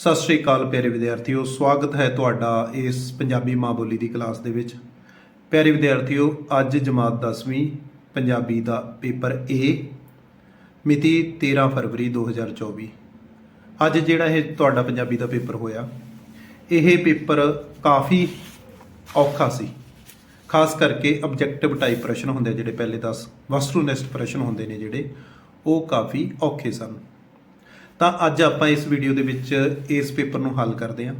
ਸਤਿ ਸ਼੍ਰੀ ਅਕਾਲ ਪਿਆਰੇ ਵਿਦਿਆਰਥੀਓ, ਸਵਾਗਤ ਹੈ ਤੁਹਾਡਾ ਇਸ ਪੰਜਾਬੀ ਮਾਂ ਬੋਲੀ ਦੀ ਕਲਾਸ ਦੇ ਵਿੱਚ। ਪਿਆਰੇ ਵਿਦਿਆਰਥੀਓ, ਅੱਜ ਜਮਾਤ 10ਵੀਂ ਪੰਜਾਬੀ ਦਾ ਪੇਪਰ ਏ ਮਿਤੀ 13 ਫਰਵਰੀ 2024 ਅੱਜ ਜਿਹੜਾ ਇਹ ਤੁਹਾਡਾ ਪੰਜਾਬੀ ਦਾ ਪੇਪਰ ਹੋਇਆ, ਇਹ ਪੇਪਰ ਕਾਫੀ ਔਖਾ ਸੀ। ਖਾਸ ਕਰਕੇ ਆਬਜੈਕਟਿਵ ਟਾਈਪ ਪ੍ਰਸ਼ਨ ਹੁੰਦੇ ਜਿਹੜੇ ਪਹਿਲੇ 10 ਵਸਤੂਨਿਸ਼ਟ ਪ੍ਰਸ਼ਨ ਹੁੰਦੇ ਨੇ ਜਿਹੜੇ, ਉਹ ਕਾਫੀ ਔਖੇ ਸਨ। ਤਾਂ ਅੱਜ ਆਪਾਂ ਇਸ ਵੀਡੀਓ ਦੇ ਵਿੱਚ ਇਸ ਪੇਪਰ ਨੂੰ ਹੱਲ ਕਰਦੇ ਹਾਂ।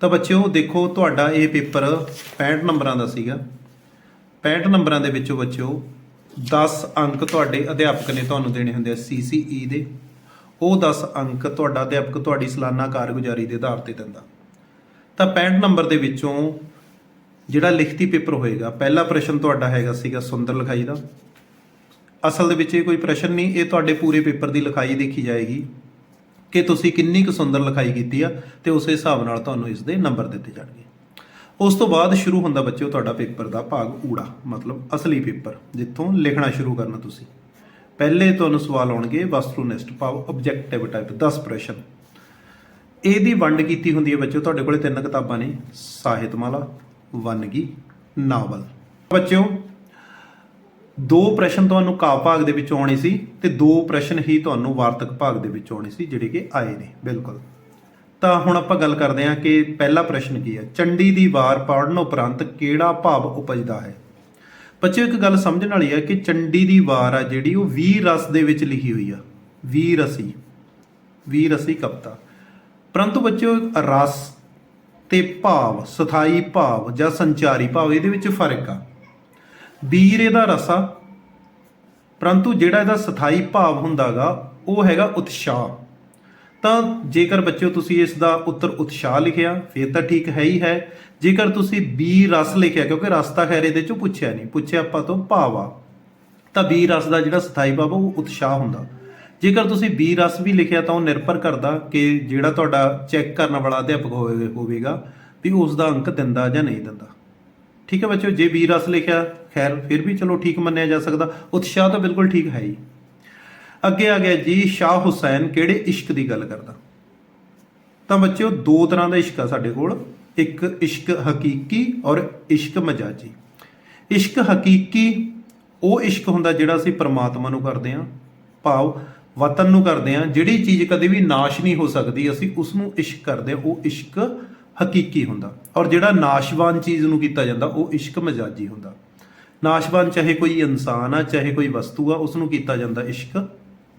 ਤਾਂ ਬੱਚਿਓ, ਦੇਖੋ, ਤੁਹਾਡਾ ਇਹ ਪੇਪਰ 65 ਨੰਬਰਾਂ ਦਾ ਸੀਗਾ। 65 ਨੰਬਰਾਂ ਦੇ ਵਿੱਚੋਂ ਬੱਚਿਓ 10 ਅੰਕ ਤੁਹਾਡੇ ਅਧਿਆਪਕ ਨੇ ਤੁਹਾਨੂੰ ਦੇਣੇ ਹੁੰਦੇ ਆ CCE ਦੇ। ਉਹ 10 ਅੰਕ ਤੁਹਾਡਾ ਅਧਿਆਪਕ ਤੁਹਾਡੀ ਸਾਲਾਨਾ ਕਾਰਗੁਜ਼ਾਰੀ ਦੇ ਆਧਾਰ ਤੇ ਦਿੰਦਾ। ਤਾਂ 65 ਨੰਬਰ ਦੇ ਵਿੱਚੋਂ ਜਿਹੜਾ ਲਿਖਤੀ ਪੇਪਰ ਹੋਏਗਾ, ਪਹਿਲਾ ਪ੍ਰਸ਼ਨ ਤੁਹਾਡਾ ਹੈਗਾ ਸੀਗਾ ਸੁੰਦਰ ਲਿਖਾਈ ਦਾ। ਅਸਲ ਦੇ ਵਿੱਚ ਇਹ ਕੋਈ ਪ੍ਰਸ਼ਨ ਨਹੀਂ, ਇਹ ਤੁਹਾਡੇ ਪੂਰੇ ਪੇਪਰ ਦੀ ਲਿਖਾਈ ਦੇਖੀ ਜਾਏਗੀ ਕਿ ਤੁਸੀਂ ਕਿੰਨੀ ਕੁ ਸੁੰਦਰ ਲਿਖਾਈ ਕੀਤੀ ਆ ਤੇ ਉਸੇ ਹਿਸਾਬ ਨਾਲ ਤੁਹਾਨੂੰ ਇਸ ਦੇ ਨੰਬਰ ਦਿੱਤੇ ਜਾਣਗੇ। ਉਸ ਤੋਂ ਬਾਅਦ ਸ਼ੁਰੂ ਹੁੰਦਾ ਬੱਚਿਓ ਤੁਹਾਡਾ ਪੇਪਰ ਦਾ ਭਾਗ ਊੜਾ, ਮਤਲਬ ਅਸਲੀ ਪੇਪਰ, ਜਿੱਥੋਂ ਲਿਖਣਾ ਸ਼ੁਰੂ ਕਰਨਾ ਤੁਸੀਂ। ਪਹਿਲੇ ਤੁਹਾਨੂੰ ਸਵਾਲ ਆਉਣਗੇ, ਵਸਤੂਨਿਸ਼ਟ ਭਾਵ ਆਬਜੈਕਟਿਵ ਟਾਈਪ 10 ਪ੍ਰਸ਼ਨ। ਇਹਦੀ ਵੰਡ ਕੀਤੀ ਹੁੰਦੀ ਹੈ ਬੱਚਿਓ, ਤੁਹਾਡੇ ਕੋਲੇ ਤਿੰਨ ਕਿਤਾਬਾਂ ਨੇ, ਸਾਹਿਤਮਾਲਾ, ਵੰਨਗੀ, ਨਾਵਲ। ਬੱਚਿਓ ਦੋ ਪ੍ਰਸ਼ਨ ਤੁਹਾਨੂੰ ਕਾ ਭਾਗ ਦੇ ਵਿੱਚ ਆਉਣੇ ਸੀ ਤੇ ਦੋ ਪ੍ਰਸ਼ਨ ਹੀ ਤੁਹਾਨੂੰ ਵਾਰਤਕ ਭਾਗ ਦੇ ਵਿੱਚ ਆਉਣੇ ਸੀ, ਜਿਹੜੇ ਕਿ ਆਏ ਨੇ। ਬਿਲਕੁਲ। ਤਾਂ ਹੁਣ ਆਪਾਂ ਗੱਲ ਕਰਦੇ ਹਾਂ ਕਿ ਪਹਿਲਾ ਪ੍ਰਸ਼ਨ ਕੀ ਹੈ? ਚੰਡੀ ਦੀ ਵਾਰ ਪੜਨ ਉਪਰੰਤ ਕਿਹੜਾ ਭਾਵ ਉਪਜਦਾ ਹੈ? ਬੱਚਿਓ, ਇੱਕ ਗੱਲ ਸਮਝਣ ਵਾਲੀ ਹੈ ਕਿ ਚੰਡੀ ਦੀ ਵਾਰ ਆ ਜਿਹੜੀ, ਉਹ 20 ਰਸ ਦੇ ਵਿੱਚ ਲਿਖੀ ਹੋਈ ਆ। 20 ਰਸੀ। 20 ਰਸੀ ਕਵਿਤਾ। ਪਰੰਤੂ ਬੱਚਿਓ, ਰਸ ਤੇ ਭਾਵ, ਸਥਾਈ ਭਾਵ ਜਾਂ ਸੰਚਾਰੀ ਭਾਵ, ਇਹਦੇ ਵਿੱਚ ਫ਼ਰਕ ਆ। ਬੀਰ ਇਹਦਾ ਰਸਾ ਪਰੰਤੂ ਜਿਹੜਾ ਇਹਦਾ ਸਥਾਈ ਭਾਵ ਹੁੰਦਾਗਾ ਉਹ ਹੈਗਾ ਉਤਸ਼ਾਹ। ਤਾਂ ਜੇਕਰ ਬੱਚਿਓ ਤੁਸੀਂ ਇਸ ਦਾ ਉੱਤਰ ਉਤਸ਼ਾਹ ਲਿਖਿਆ ਫਿਰ ਤਾਂ ਠੀਕ ਹੈ ਹੀ ਹੈ। ਜੇਕਰ ਤੁਸੀਂ ਬੀ ਰਸ ਲਿਖਿਆ ਕਿਉਂਕਿ ਰਸਤਾ ਖੈਰ ਇਹਦੇ ਚੋਂ ਪੁੱਛਿਆ ਨਹੀਂ ਪੁੱਛਿਆ ਆਪਾਂ ਤੋਂ ਭਾਵ ਆ। ਤਾਂ ਬੀ ਰਸ ਦਾ ਜਿਹੜਾ ਸਥਾਈ ਭਾਵ ਆ, ਉਹ ਉਤਸ਼ਾਹ ਹੁੰਦਾ। ਜੇਕਰ ਤੁਸੀਂ ਬੀ ਰਸ ਵੀ ਲਿਖਿਆ ਤਾਂ ਉਹ ਨਿਰਭਰ ਕਰਦਾ ਕਿ ਜਿਹੜਾ ਤੁਹਾਡਾ ਚੈੱਕ ਕਰਨ ਵਾਲਾ ਅਧਿਆਪਕ ਹੋਵੇ ਹੋਵੇਗਾ ਵੀ ਉਸ ਦਾ ਅੰਕ ਦਿੰਦਾ ਜਾਂ ਨਹੀਂ ਦਿੰਦਾ। ਠੀਕ ਹੈ ਬੱਚਿਓ ਜੇ ਬੀ ਰਸ ਲਿਖਿਆ ਖੈਰ, ਫਿਰ ਵੀ ਚਲੋ ਠੀਕ ਮੰਨਿਆ ਜਾ ਸਕਦਾ। ਉਤਸ਼ਾਹ ਤਾਂ ਬਿਲਕੁਲ ਠੀਕ ਹੈ ਹੀ। ਅੱਗੇ ਆ ਗਿਆ ਜੀ, ਸ਼ਾਹ ਹੁਸੈਨ ਕਿਹੜੇ ਇਸ਼ਕ ਦੀ ਗੱਲ ਕਰਦਾ? ਤਾਂ ਬੱਚਿਓ, ਦੋ ਤਰ੍ਹਾਂ ਦਾ ਇਸ਼ਕ ਆ ਸਾਡੇ ਕੋਲ। ਇੱਕ ਇਸ਼ਕ ਹਕੀਕੀ ਔਰ ਇਸ਼ਕ ਮਜਾਜੀ। ਇਸ਼ਕ ਹਕੀਕੀ, ਉਹ ਇਸ਼ਕ ਹੁੰਦਾ ਜਿਹੜਾ ਅਸੀਂ ਪਰਮਾਤਮਾ ਨੂੰ ਕਰਦੇ ਹਾਂ, ਭਾਵ ਵਤਨ ਨੂੰ ਕਰਦੇ ਹਾਂ, ਜਿਹੜੀ ਚੀਜ਼ ਕਦੇ ਵੀ ਨਾਸ਼ ਨਹੀਂ ਹੋ ਸਕਦੀ, ਅਸੀਂ ਉਸ ਨੂੰ ਇਸ਼ਕ ਕਰਦੇ ਹਾਂ, ਉਹ ਇਸ਼ਕ ਹਕੀਕੀ ਹੁੰਦਾ। ਔਰ ਜਿਹੜਾ ਨਾਸ਼ਵਾਨ ਚੀਜ਼ ਨੂੰ ਕੀਤਾ ਜਾਂਦਾ, ਉਹ ਇਸ਼ਕ ਮਜਾਜੀ ਹੁੰਦਾ। ਨਾਸ਼ਵਾਨ, ਚਾਹੇ ਕੋਈ ਇਨਸਾਨ ਆ, ਚਾਹੇ ਕੋਈ ਵਸਤੂ ਆ ਉਸ ਨੂੰ ਕੀਤਾ ਜਾਂਦਾ ਇਸ਼ਕ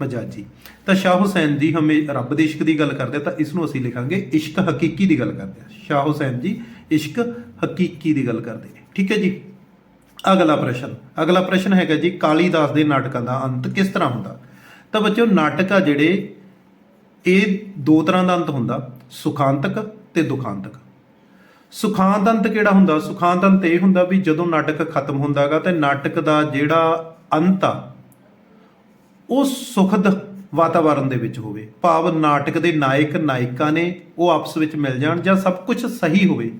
ਮਜਾਜੀ। ਤਾਂ ਸ਼ਾਹ ਹੁਸੈਨ ਜੀ ਹਮੇ ਰੱਬ ਦੇ ਇਸ਼ਕ ਦੀ ਗੱਲ ਕਰਦੇ ਤਾਂ ਇਸ ਨੂੰ ਅਸੀਂ ਲਿਖਾਂਗੇ ਇਸ਼ਕ ਹਕੀਕੀ ਦੀ ਗੱਲ ਕਰਦੇ ਆ। ਸ਼ਾਹ ਹੁਸੈਨ ਜੀ ਇਸ਼ਕ ਹਕੀਕੀ ਦੀ ਗੱਲ ਕਰਦੇ ਨੇ। ਠੀਕ ਹੈ ਜੀ? ਅਗਲਾ ਪ੍ਰਸ਼ਨ ਅਗਲਾ ਪ੍ਰਸ਼ਨ ਹੈਗਾ ਜੀ ਕਾਲੀਦਾਸ ਦੇ ਨਾਟਕਾਂ ਦਾ ਅੰਤ ਕਿਸ ਤਰ੍ਹਾਂ ਹੁੰਦਾ? ਤਾਂ ਬੱਚਿਓ, ਨਾਟਕ ਆ ਜਿਹੜੇ, ਇਹ ਦੋ ਤਰ੍ਹਾਂ ਦਾ ਅੰਤ ਹੁੰਦਾ, ਸੁਖਾਂਤਕ ਤੇ ਦੁਖਾਂਤਕ। ਸੁਖਾਂਤ ਅੰਤ ਕਿਹੜਾ ਹੁੰਦਾ? ਸੁਖਾਂਤ ਅੰਤ ਇਹ ਹੁੰਦਾ ਵੀ ਜਦੋਂ ਨਾਟਕ ਖਤਮ ਹੁੰਦਾਗਾ ਤੇ ਨਾਟਕ ਦਾ ਜਿਹੜਾ ਅੰਤ ਆ, ਉਹ ਸੁਖਦ ਵਾਤਾਵਰਣ ਦੇ ਵਿੱਚ ਹੋਵੇ। ਭਾਵ ਨਾਟਕ ਦੇ ਨਾਇਕ ਨਾਇਕਾ ਨੇ ਉਹ ਆਪਸ ਵਿੱਚ ਮਿਲ ਜਾਣ ਜਾਂ ਸਭ ਕੁਝ ਸਹੀ ਹੋਵੇ,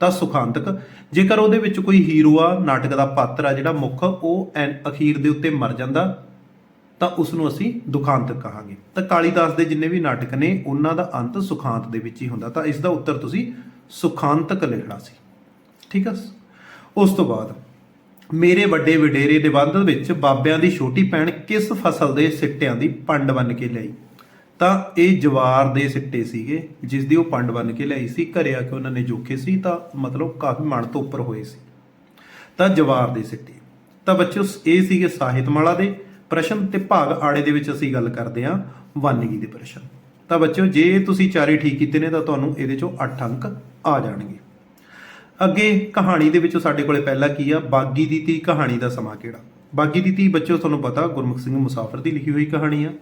ਤਾਂ ਸੁਖਾਂਤਕ। ਜੇਕਰ ਉਹਦੇ ਵਿੱਚ ਕੋਈ ਹੀਰੋ ਆ, ਨਾਟਕ ਦਾ ਪਾਤਰ ਆ ਜਿਹੜਾ ਮੁੱਖ, ਉਹ ਐਨ- ਅਖੀਰ ਦੇ ਉੱਤੇ ਮਰ ਜਾਂਦਾ, ਤਾਂ ਉਸ ਨੂੰ ਅਸੀਂ ਦੁਖਾਂਤਕ ਕਹਾਂਗੇ। ਤਾਂ ਕਾਲੀਦਾਸ ਦੇ ਜਿੰਨੇ ਵੀ ਨਾਟਕ ਨੇ, ਉਹਨਾਂ ਦਾ ਅੰਤ ਸੁਖਾਂਤ ਦੇ ਵਿੱਚ ਹੀ ਹੁੰਦਾ। ਤਾਂ ਇਸ ਦਾ ਉੱਤਰ ਤੁਸੀਂ ਸੁਖਾਂਤਕ ਲਿਖਣਾ ਸੀ। ਠੀਕ ਹੈ ਉਸ ਤੋਂ ਬਾਅਦ ਮੇਰੇ ਵੱਡੇ ਵਡੇਰੇ ਦੇ ਨਿਬੰਧ ਵਿੱਚ ਬਾਬਿਆਂ ਦੀ ਛੋਟੀ ਭੈਣ ਕਿਸ ਫਸਲ ਦੇ ਸਿੱਟਿਆਂ ਦੀ ਪੰਡ ਬਣ ਕੇ ਲਈ ਤਾਂ ਇਹ ਜਵਾਰ ਦੇ ਸਿੱਟੇ ਸੀਗੇ, ਜਿਸ ਦੀ ਉਹ ਪੰਡ ਬੰਨ ਕੇ ਲਈ ਸੀ ਘਰੇ ਆ ਕੇ ਉਹਨਾਂ ਨੇ ਜੋਖੇ ਸੀ, ਤਾਂ ਮਤਲਬ ਕਾਫੀ ਮਣ ਤੋਂ ਉੱਪਰ ਹੋਏ ਸੀ। ਤਾਂ ਜਵਾਰ ਦੇ ਸਿੱਟੇ। ਤਾਂ ਬੱਚਿਓ, ਇਹ ਸੀਗੇ ਸਾਹਿਤਮਾਲਾ ਦੇ ਪ੍ਰਸ਼ਨ ਤੇ ਭਾਗ ਆੜੇ ਦੇ ਵਿੱਚ ਅਸੀਂ ਗੱਲ ਕਰਦੇ ਹਾਂ, ਵਾਨਗੀ ਦੇ ਪ੍ਰਸ਼ਨ। ਤਾਂ ਬੱਚਿਓ, ਜੇ ਤੁਸੀਂ ਚਾਰੇ ਠੀਕ ਕੀਤੇ ਨੇ ਤਾਂ ਤੁਹਾਨੂੰ ਇਹਦੇ ਚੋਂ 8 ਅੰਕ ਆ ਜਾਣਗੇ। ਅੱਗੇ ਕਹਾਣੀ ਦੇ ਵਿੱਚੋਂ ਸਾਡੇ ਕੋਲੇ ਪਹਿਲਾ ਕੀ ਆ? ਬਾਗੀ ਦੀ ਤੀ ਕਹਾਣੀ ਦਾ ਸਮਾਂ ਕਿਹੜਾ? ਬਾਗੀ ਦੀ ਤੀ ਬੱਚਿਓ, ਤੁਹਾਨੂੰ ਪਤਾ ਗੁਰਮੁਖ ਸਿੰਘ ਮੁਸਾਫਰ ਦੀ ਲਿਖੀ ਹੋਈ ਕਹਾਣੀ ਆ।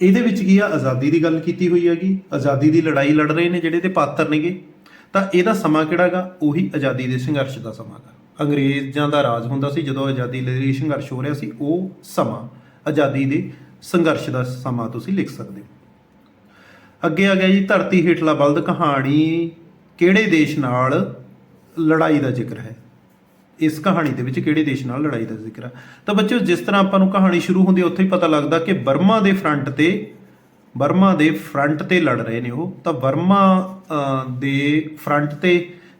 ਇਹਦੇ ਵਿੱਚ ਕੀ ਆ? ਆਜ਼ਾਦੀ ਦੀ ਗੱਲ ਕੀਤੀ ਹੋਈ ਹੈਗੀ। ਆਜ਼ਾਦੀ ਦੀ ਲੜਾਈ ਲੜ ਰਹੇ ਨੇ ਜਿਹੜੇ ਤੇ ਪਾਤਰ ਨੇਗੇ। ਤਾਂ ਇਹਦਾ ਸਮਾਂ ਕਿਹੜਾਗਾ? ਉਹੀ ਆਜ਼ਾਦੀ ਦੇ ਸੰਘਰਸ਼ ਦਾ ਸਮਾਂ ਗਾ ਅੰਗਰੇਜ਼ਾਂ ਦਾ ਰਾਜ ਹੁੰਦਾ ਸੀ, ਜਦੋਂ ਆਜ਼ਾਦੀ ਲਈ ਸੰਘਰਸ਼ ਹੋ ਰਿਹਾ ਸੀ, ਉਹ ਸਮਾਂ ਆਜ਼ਾਦੀ ਦੇ ਸੰਘਰਸ਼ ਦਾ ਸਮਾਂ ਤੁਸੀਂ ਲਿਖ ਸਕਦੇ ਹੋ। ਅੱਗੇ ਆ ਗਿਆ ਜੀ, ਧਰਤੀ ਹੇਠਲਾ ਬਲਦ ਕਹਾਣੀ, ਕਿਹੜੇ ਦੇਸ਼ ਨਾਲ ਲੜਾਈ ਦਾ ਜ਼ਿਕਰ ਹੈ? ਇਸ ਕਹਾਣੀ ਦੇ ਵਿੱਚ ਕਿਹੜੇ ਦੇਸ਼ ਨਾਲ ਲੜਾਈ ਦਾ ਜ਼ਿਕਰ ਹੈ ਤਾਂ ਬੱਚਿਓ, ਜਿਸ ਤਰ੍ਹਾਂ ਆਪਾਂ ਨੂੰ ਕਹਾਣੀ ਸ਼ੁਰੂ ਹੁੰਦੀ, ਉੱਥੇ ਹੀ ਪਤਾ ਲੱਗਦਾ ਕਿ ਬਰਮਾ ਦੇ ਫਰੰਟ ਤੇ ਬਰਮਾ ਦੇ ਫਰੰਟ ਤੇ ਲੜ ਰਹੇ ਨੇ ਉਹ। ਤਾਂ ਬਰਮਾ ਦੇ ਫਰੰਟ ਤੇ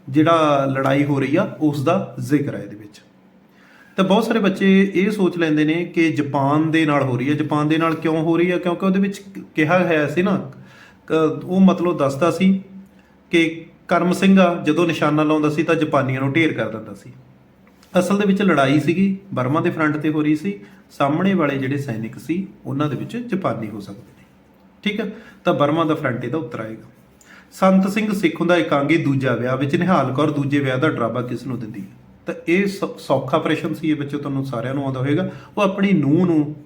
ਜਿਹੜਾ ਲੜਾਈ ਹੋ ਰਹੀ ਆ, ਉਸ ਦਾ ਜ਼ਿਕਰ ਹੈ ਇਹਦੇ ਵਿੱਚ। ਤਾਂ ਬਹੁਤ ਸਾਰੇ ਬੱਚੇ ਇਹ ਸੋਚ ਲੈਂਦੇ ਨੇ ਕਿ ਜਾਪਾਨ ਦੇ ਨਾਲ ਹੋ ਰਹੀ ਹੈ। ਜਾਪਾਨ ਦੇ ਨਾਲ ਕਿਉਂ ਹੋ ਰਹੀ ਹੈ? ਕਿਉਂਕਿ ਉਹਦੇ ਵਿੱਚ ਕਿਹਾ ਹੋਇਆ ਸੀ ਨਾ ਉਹ ਮਤਲਬ ਦੱਸਦਾ ਸੀ ਕਿ ਕਰਮ ਸਿੰਘ ਆ, ਜਦੋਂ ਨਿਸ਼ਾਨਾ ਲਾਉਂਦਾ ਸੀ ਤਾਂ ਜਾਪਾਨੀਆਂ ਨੂੰ ਢੇਰ ਕਰ ਦਿੰਦਾ ਸੀ। ਅਸਲ ਦੇ ਵਿੱਚ ਲੜਾਈ ਸੀਗੀ ਬਰਮਾ ਦੇ ਫਰੰਟ ਤੇ ਹੋ ਰਹੀ ਸੀ, ਸਾਹਮਣੇ ਵਾਲੇ ਜਿਹੜੇ ਸੈਨਿਕ ਸੀ, ਉਹਨਾਂ ਦੇ ਵਿੱਚ ਜਾਪਾਨੀ ਹੋ ਸਕਦੇ ਨੇ। ਠੀਕ ਹੈ ਤਾਂ ਬਰਮਾ ਦਾ ਫਰੰਟ ਇਹਦਾ ਉੱਤਰ ਆਏਗਾ। ਸੰਤ ਸਿੰਘ ਸਿੱਖ ਦਾ ਇਕਾਂਗੀ ਦੂਜਾ ਵਿਆਹ ਵਿੱਚ, ਨਿਹਾਲ ਕੌਰ ਦੂਜੇ ਵਿਆਹ ਦਾ ਡਰਾਬਾ ਕਿਸ ਨੂੰ ਦਿੰਦੀ ਹੈ? ਤਾਂ ਇਹ ਸੌਖਾ ਪ੍ਰਸ਼ਨ ਸੀ, ਇਹ ਬੱਚੇ ਤੁਹਾਨੂੰ ਸਾਰਿਆਂ ਨੂੰ ਆਉਂਦਾ ਹੋਵੇਗਾ। ਉਹ ਆਪਣੀ ਨੂੰਹ ਨੂੰ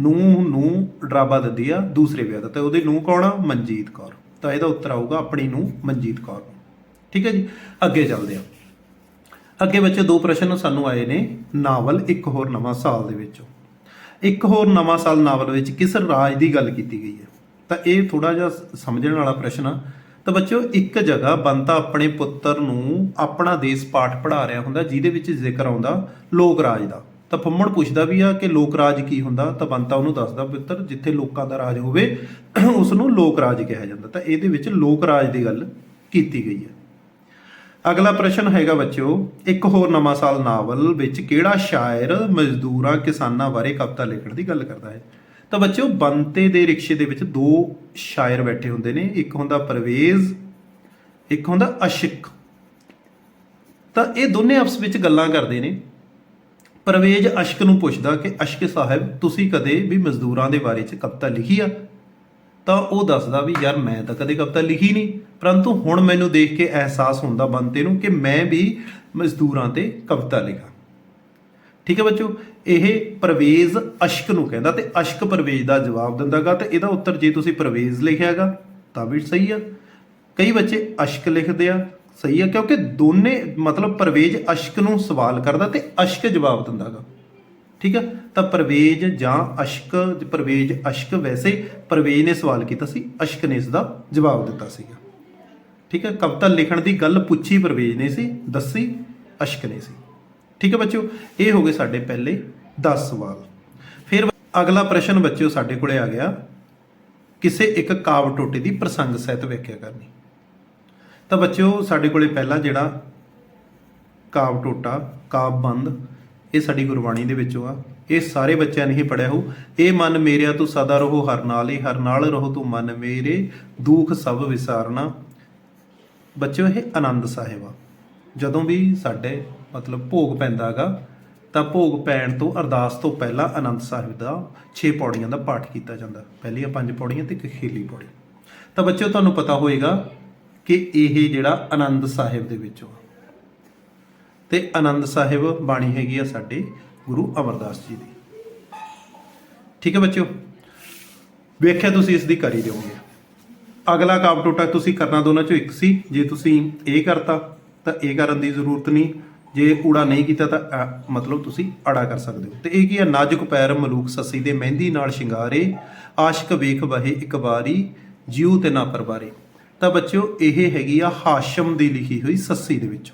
ਨੂੰਹ ਨੂੰ ਡਰਾਵਾ ਦਿੰਦੀ ਆ ਦੂਸਰੇ ਵਿਆਹ ਦਾ। ਤੇ ਉਹਦੀ ਨੂੰ ਕੌਣ ਆ? ਮਨਜੀਤ ਕੌਰ। ਤਾਂ ਇਹਦਾ ਉੱਤਰ ਆਊਗਾ ਆਪਣੀ ਨੂੰ ਮਨਜੀਤ ਕੌਰ ਨੂੰ। ਠੀਕ ਹੈ ਜੀ? ਅੱਗੇ ਚੱਲਦੇ ਆ ਅੱਗੇ ਬੱਚੇ ਦੋ ਪ੍ਰਸ਼ਨ ਸਾਨੂੰ ਆਏ ਨੇ ਨਾਵਲ, ਇੱਕ ਹੋਰ ਨਵਾਂ ਸਾਲ ਦੇ ਵਿੱਚ। ਇੱਕ ਹੋਰ ਨਵਾਂ ਸਾਲ ਨਾਵਲ ਵਿੱਚ ਕਿਸ ਰਾਜ ਦੀ ਗੱਲ ਕੀਤੀ ਗਈ ਹੈ? ਤਾਂ ਇਹ ਥੋੜਾ ਜਿਹਾ ਸਮਝਣ ਵਾਲਾ ਪ੍ਰਸ਼ਨ ਆ। ਤਾਂ ਬੱਚਿਓ, ਇੱਕ ਜਗ੍ਹਾ ਬੰਤਾ ਆਪਣੇ ਪੁੱਤਰ ਨੂੰ ਆਪਣਾ ਦੇਸ਼ ਪਾਠ ਪੜ੍ਹਾ ਰਿਹਾ ਹੁੰਦਾ, ਜਿਹਦੇ ਵਿੱਚ ਜ਼ਿਕਰ ਆਉਂਦਾ ਲੋਕ ਰਾਜ ਦਾ। ਤਾਂ ਫੰਮਣ ਪੁੱਛਦਾ ਵੀ ਆ ਕਿ ਲੋਕ ਰਾਜ ਕੀ ਹੁੰਦਾ? ਤਾਂ ਬੰਤਾ ਉਹਨੂੰ ਦੱਸਦਾ, ਪੁੱਤਰ, ਜਿੱਥੇ ਲੋਕਾਂ ਦਾ ਰਾਜ ਹੋਵੇ ਉਸ ਨੂੰ ਲੋਕ ਰਾਜ ਕਿਹਾ ਜਾਂਦਾ। ਤਾਂ ਇਹਦੇ ਵਿੱਚ ਲੋਕ ਰਾਜ ਦੀ ਗੱਲ ਕੀਤੀ ਗਈ ਹੈ। ਅਗਲਾ ਪ੍ਰਸ਼ਨ ਹੈਗਾ ਬੱਚਿਓ, ਇੱਕ ਹੋਰ ਨਵਾਂ ਸਾਲ ਨਾਵਲ ਵਿੱਚ ਕਿਹੜਾ ਸ਼ਾਇਰ ਮਜ਼ਦੂਰਾਂ ਕਿਸਾਨਾਂ ਬਾਰੇ ਕਵਿਤਾ ਲਿਖਣ ਦੀ ਗੱਲ ਕਰਦਾ ਹੈ? ਤਾਂ ਬੱਚਿਓ, ਬੰਤੇ ਦੇ ਰਿਕਸ਼ੇ ਦੇ ਵਿੱਚ ਦੋ ਸ਼ਾਇਰ ਬੈਠੇ ਹੁੰਦੇ ਨੇ। ਇੱਕ ਹੁੰਦਾ ਪਰਵੇਜ਼, ਇੱਕ ਹੁੰਦਾ ਅਸ਼ਿਕ। ਤਾਂ ਇਹ ਦੋਨੇ ਆਪਸ ਵਿੱਚ ਗੱਲਾਂ ਕਰਦੇ ਨੇ। ਪਰਵੇਜ਼ ਅਸ਼ਕ ਨੂੰ ਪੁੱਛਦਾ ਕਿ, ਅਸ਼ਕ ਸਾਹਿਬ, ਤੁਸੀਂ ਕਦੇ ਵੀ ਮਜ਼ਦੂਰਾਂ ਦੇ ਬਾਰੇ ਚ ਕਵਿਤਾ ਲਿਖੀ ਆ? ਤਾਂ ਉਹ ਦੱਸਦਾ ਵੀ, ਯਾਰ, ਮੈਂ ਤਾਂ ਕਦੇ ਕਵਿਤਾ ਲਿਖੀ ਨਹੀਂ। ਪਰੰਤੂ ਹੁਣ ਮੈਨੂੰ ਦੇਖ ਕੇ ਅਹਿਸਾਸ ਹੁੰਦਾ ਬੰਤੇ ਨੂੰ ਕਿ ਮੈਂ ਵੀ ਮਜ਼ਦੂਰਾਂ ਤੇ ਕਵਿਤਾ ਲਿਖਾਂ। ਠੀਕ ਹੈ ਬੱਚੋ ਇਹ ਪਰਵੇਜ਼ ਅਸ਼ਕ ਨੂੰ ਕਹਿੰਦਾ ਤੇ ਅਸ਼ਕ ਪਰਵੇਜ਼ ਦਾ ਜਵਾਬ ਦਿੰਦਾਗਾ ਤੇ ਇਹਦਾ ਉੱਤਰ ਜੇ ਤੁਸੀਂ ਪਰਵੇਜ਼ ਲਿਖਿਆਗਾ, ਤਾਂ ਵੀ ਸਹੀ ਆ। ਕਈ ਬੱਚੇ ਅਸ਼ਕ ਲਿਖਦੇ ਆ, ਸਹੀ ਆ, ਕਿਉਂਕਿ ਦੋਨੇ ਮਤਲਬ ਪਰਵੇਜ਼ ਅਸ਼ਕ ਨੂੰ ਸਵਾਲ ਕਰਦਾ ਤੇ ਅਸ਼ਕ ਜਵਾਬ ਦਿੰਦਾਗਾ। ਠੀਕ ਹੈ ਤਾਂ ਪਰਵੇਜ਼ ਜਾਂ ਅਸ਼ਕ, ਪਰਵੇਜ਼ ਅਸ਼ਕ ਵੈਸੇ ਪਰਵੇਜ਼ ਨੇ ਸਵਾਲ ਕੀਤਾ ਸੀ, ਅਸ਼ਕ ਨੇ ਇਸ ਦਾ ਜਵਾਬ ਦਿੱਤਾ ਸੀਗਾ। ਠੀਕ ਹੈ ਕਵਿਤਾ ਲਿਖਣ ਦੀ ਗੱਲ ਪੁੱਛੀ ਪਰਵੇਜ਼ ਨੇ ਸੀ, ਦੱਸੀ, ਅਸ਼ਕ ਨੇ ਸੀ। ਠੀਕ ਹੈ ਬੱਚਿਓ? ਇਹ ਹੋ ਗਏ ਸਾਡੇ ਪਹਿਲੇ 10 ਸਵਾਲ। ਫਿਰ ਅਗਲਾ ਪ੍ਰਸ਼ਨ ਬੱਚਿਓ ਸਾਡੇ ਕੋਲੇ ਆ ਗਿਆ। ਕਿਸੇ ਇੱਕ ਕਾਵ ਟੋਟੇ ਦੀ ਪ੍ਰਸੰਗ ਸਹਿਤ ਵਿਆਖਿਆ ਕਰਨੀ। ਤਾਂ ਬੱਚਿਓ, ਸਾਡੇ ਕੋਲੇ ਪਹਿਲਾ ਜਿਹੜਾ ਕਾਵ ਟੋਟਾ, ਕਾਵ ਬੰਦ, ਇਹ ਸਾਡੀ ਗੁਰਬਾਣੀ ਦੇ ਵਿੱਚੋਂ ਆ। ਇਹ ਸਾਰੇ ਬੱਚਿਆਂ ਨੇ ਹੀ ਪੜਿਆ ਹੋ ਇਹ ਮਨ ਮੇਰਿਆ ਤੂੰ ਸਦਾ ਰਹੋ, ਹਰ ਨਾਲ ਹੀ ਹਰ ਨਾਲ ਰਹੋ ਤੂੰ ਮਨ ਮੇਰੇ, ਦੁੱਖ ਸਭ ਵਿਸਾਰਨਾ। ਬੱਚਿਓ, ਇਹ ਆਨੰਦ ਸਾਹਿਬ ਆ। ਜਦੋਂ ਵੀ ਸਾਡੇ ਮਤਲਬ ਭੋਗ ਪੈਂਦਾ ਹੈਗਾ ਤਾਂ ਭੋਗ ਪੈਣ ਤੋਂ ਅਰਦਾਸ ਤੋਂ ਪਹਿਲਾਂ ਆਨੰਦ ਸਾਹਿਬ ਦਾ 6 ਪੌੜੀਆਂ ਦਾ ਪਾਠ ਕੀਤਾ ਜਾਂਦਾ। ਪਹਿਲੀਆਂ ਪੰਜ ਪੌੜੀਆਂ ਤੇ ਇੱਕ ਖੇਲੀ ਪੌੜੀ। ਤਾਂ ਬੱਚਿਓ, ਤੁਹਾਨੂੰ ਪਤਾ ਹੋਏਗਾ ਕਿ ਇਹ ਜਿਹੜਾ ਆਨੰਦ ਸਾਹਿਬ ਦੇ ਵਿੱਚੋਂ ਆ। ਤੇ ਆਨੰਦ ਸਾਹਿਬ ਬਾਣੀ ਹੈਗੀ ਆ ਸਾਡੇ ਗੁਰੂ ਅਮਰਦਾਸ ਜੀ ਦੀ। ਠੀਕ ਹੈ ਬੱਚਿਓ? ਵੇਖਿਆ ਤੁਸੀਂ ਇਸ ਦੀ ਕਰੀ ਦਿਓਗੇ। ਅਗਲਾ ਕਾਪ ਟੋਟਾ ਤੁਸੀਂ ਕਰਨਾ ਦੋਨਾਂ ਚੋਂ ਇੱਕ ਸੀ। ਜੇ ਤੁਸੀਂ ਇਹ ਕਰਤਾ, ਤਾਂ ਇਹ ਕਰਨ ਦੀ ਜ਼ਰੂਰਤ ਨਹੀਂ। ਜੇ ਊੜਾ ਨਹੀਂ ਕੀਤਾ ਤਾਂ ਅ, ਮਤਲਬ ਤੁਸੀਂ ਅੜਾ ਕਰ ਸਕਦੇ ਹੋ। ਤੇ ਇਹ ਕੀ ਹੈ? ਨਾਜ਼ੁਕ ਪੈਰ ਮਲੂਕ ਸੱਸੀ ਦੇ ਮਹਿੰਦੀ ਨਾਲ ਸ਼ਿੰਗਾਰੇ ਆਸ਼ਿਕ ਵੇਖ ਬਹੇ ਇੱਕ ਵਾਰੀ ਜਿਉ ਤੇ ਨਾ ਪਰਵਾਰੇ। ਤਾਂ ਬੱਚਿਓ ਇਹ ਹੈਗੀ ਆ ਹਾਸ਼ਮ ਦੀ ਲਿਖੀ ਹੋਈ ਸੱਸੀ ਦੇ ਵਿੱਚ।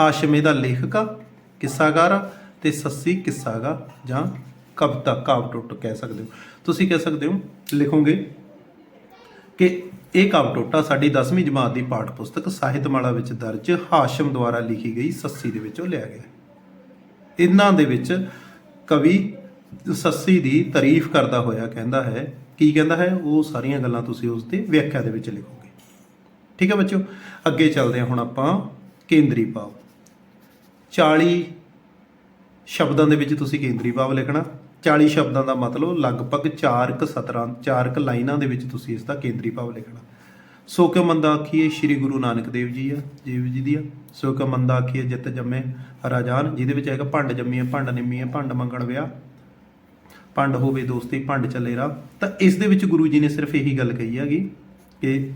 ਹਾਸ਼ਮ ਇਹਦਾ ਲੇਖਕ ਆ ਕਿੱਸਾਕਾਰ ਆ ਤੇ ਸੱਸੀ ਕਿੱਸਾਗਾ ਜਾਂ ਕਵਿਤਾ ਕਾਵ ਟੁੱਟ ਕਹਿ ਸਕਦੇ ਹੋ। ਤੁਸੀਂ ਕਹਿ ਸਕਦੇ ਹੋ ਲਿਖੋਗੇ ਕਿ ਇਹ ਕਾਵ ਟੋਟਾ ਸਾਡੀ 10ਵੀਂ ਜਮਾਤ ਦੀ ਪਾਠ ਪੁਸਤਕ ਸਾਹਿਤਮਾਲਾ ਵਿੱਚ ਦਰਜ ਹਾਸ਼ਮ ਦੁਆਰਾ ਲਿਖੀ ਗਈ ਸੱਸੀ ਦੇ ਵਿੱਚੋਂ ਲਿਆ ਗਿਆ। ਇਹਨਾਂ ਦੇ ਵਿੱਚ ਕਵੀ ਸੱਸੀ ਦੀ ਤਾਰੀਫ ਕਰਦਾ ਹੋਇਆ ਕਹਿੰਦਾ ਹੈ, ਕੀ ਕਹਿੰਦਾ ਹੈ? ਉਹ ਸਾਰੀਆਂ ਗੱਲਾਂ ਤੁਸੀਂ ਉਸ ਦੀ ਵਿਆਖਿਆ ਦੇ ਵਿੱਚ ਲਿਖੋਗੇ। ਠੀਕ ਹੈ ਬੱਚਿਓ, ਅੱਗੇ ਚੱਲਦੇ ਹਾਂ ਹੁਣ ਆਪਾਂ ਕੇਂਦਰੀ ਭਾਵ। 40 ਸ਼ਬਦਾਂ ਦੇ ਵਿੱਚ ਤੁਸੀਂ ਕੇਂਦਰੀ ਭਾਵ ਲਿਖਣਾ। 40 ਸ਼ਬਦਾਂ ਦਾ ਮਤਲਬ, ਲਗਭਗ 4 ਕ ਸਤਰਾਂ 4 ਕ ਲਾਈਨਾਂ ਦੇ ਵਿੱਚ ਤੁਸੀਂ ਇਸ ਦਾ ਕੇਂਦਰੀ ਭਾਵ ਲਿਖਣਾ। ਸੋ ਕਿਉ ਮੰਦਾ ਆਖੀਏ, ਸ੍ਰੀ ਗੁਰੂ ਨਾਨਕ ਦੇਵ ਜੀ ਆ, ਜੀਵ ਜੀ ਦੀ ਆ। ਸੋ ਕਿਉ ਮੰਦਾ ਆਖੀਏ, ਜਿੱਤ ਜੰਮੇ ਰਾਜਾਨ, ਜਿਹਦੇ ਵਿੱਚ ਹੈਗਾ ਭੰਡ ਜੰਮੀਏ ਭੰਡ ਨਿੰਮੀਏ ਭੰਡ ਮੰਗਣ ਵਿਆਹ। ਭੰਡ ਹੋਵੇ ਦੋਸਤੀ, ਭੰਡ ਚੱਲੇ ਰਾਹ। ਤਾਂ ਇਸ ਦੇ ਵਿੱਚ ਗੁਰੂ ਜੀ ਨੇ ਸਿਰਫ ਇਹੀ ਗੱਲ ਕਹੀ ਹੈਗੀ ਕਿ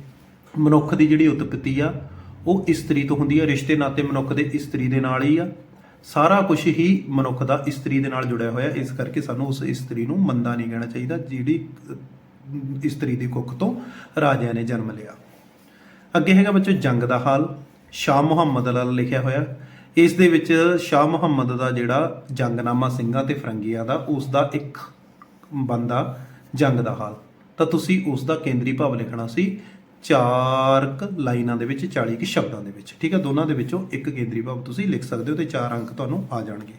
ਮਨੁੱਖ ਦੀ ਜਿਹੜੀ ਉਤਪਤੀ ਆ, ਉਹ ਇਸਤਰੀ ਤੋਂ ਹੁੰਦੀ ਆ, ਰਿਸ਼ਤੇ ਨਾਤੇ ਮਨੁੱਖ ਦੇ ਇਸਤਰੀ ਦੇ ਨਾਲ ਹੀ ਆ। ਸਾਰਾ ਕੁਝ ਹੀ ਮਨੁੱਖ ਦਾ ਇਸਤਰੀ ਦੇ ਨਾਲ ਜੁੜਿਆ ਹੋਇਆ, ਇਸ ਕਰਕੇ ਸਾਨੂੰ ਉਸ ਇਸਤਰੀ ਨੂੰ ਮੰਦਾ ਨਹੀਂ ਕਹਿਣਾ ਚਾਹੀਦਾ, ਜਿਹੜੀ ਇਸਤਰੀ ਦੀ ਕੁੱਖ ਤੋਂ ਰਾਜਿਆਂ ਨੇ ਜਨਮ ਲਿਆ। ਅੱਗੇ ਹੈਗਾ ਬੱਚੋ ਜੰਗ ਦਾ ਹਾਲ, ਸ਼ਾਹ ਮੁਹੰਮਦ ਨਾਲ ਲਿਖਿਆ ਹੋਇਆ। ਇਸ ਦੇ ਵਿੱਚ ਸ਼ਾਹ ਮੁਹੰਮਦ ਦਾ ਜਿਹੜਾ ਜੰਗਨਾਮਾ ਸਿੰਘਾਂ ਤੇ ਫਰੰਗੀਆਂ ਦਾ, ਉਸ ਦਾ ਇੱਕ ਬੰਦਾ ਜੰਗ ਦਾ ਹਾਲ। ਤਾਂ ਤੁਸੀਂ ਉਸ ਦਾ ਕੇਂਦਰੀ ਭਾਵ ਲਿਖਣਾ ਸੀ ਚਾਰ ਕੁ ਲਾਈਨਾਂ ਦੇ ਵਿੱਚ 40 ਕੁ ਸ਼ਬਦਾਂ ਦੇ ਵਿੱਚ, ਠੀਕ ਹੈ? ਦੋਨਾਂ ਦੇ ਵਿੱਚੋਂ ਇੱਕ ਕੇਂਦਰੀ ਭਾਵ ਤੁਸੀਂ ਲਿਖ ਸਕਦੇ ਹੋ ਤੇ ਚਾਰ ਅੰਕ ਤੁਹਾਨੂੰ ਆ ਜਾਣਗੇ।